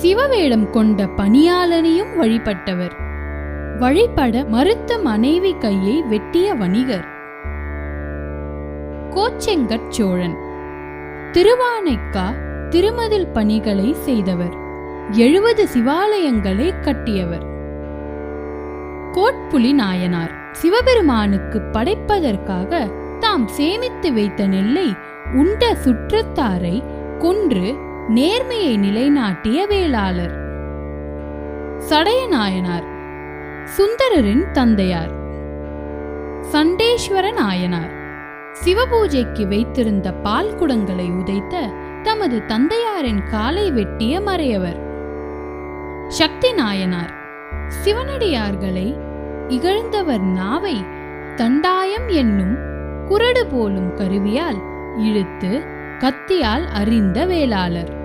சிவவேடம் கொண்ட பணியாளனையும் வழிபட்டவர். வழிபட மறுத்த மனைவி கையை வெட்டிய வணிகர். கோச்செங்கட் சோழன். திருவானைக்கா திருமதில் பணிகளை செய்தவர். எழுபது சிவாலயங்களை கட்டியவர். கோட்புலி நாயனார் சிவபெருமானுக்கு படைப்பதற்காக தாம் சேமித்து வைத்த நெல்லை உண்ட சுற்றத்தாரை கொன்று நேர்மையை நிலைநாட்டிய வேளாளர். சடைய நாயனார் சுந்தரரின் தந்தையார். சண்டேஸ்வர நாயனார் சிவபூஜைக்கு வைத்திருந்த பால் குடங்களை உதைத்த தமது தந்தையாரின் காலை வெட்டிய மறையவர். சக்தி நாயனார் சிவனடியார்களை இகழ்ந்தவர் நாவை தண்டாயம் என்னும் குரடு போலும் கருவியால் இழுத்து கத்தியால் அறிந்த வேளாளர்.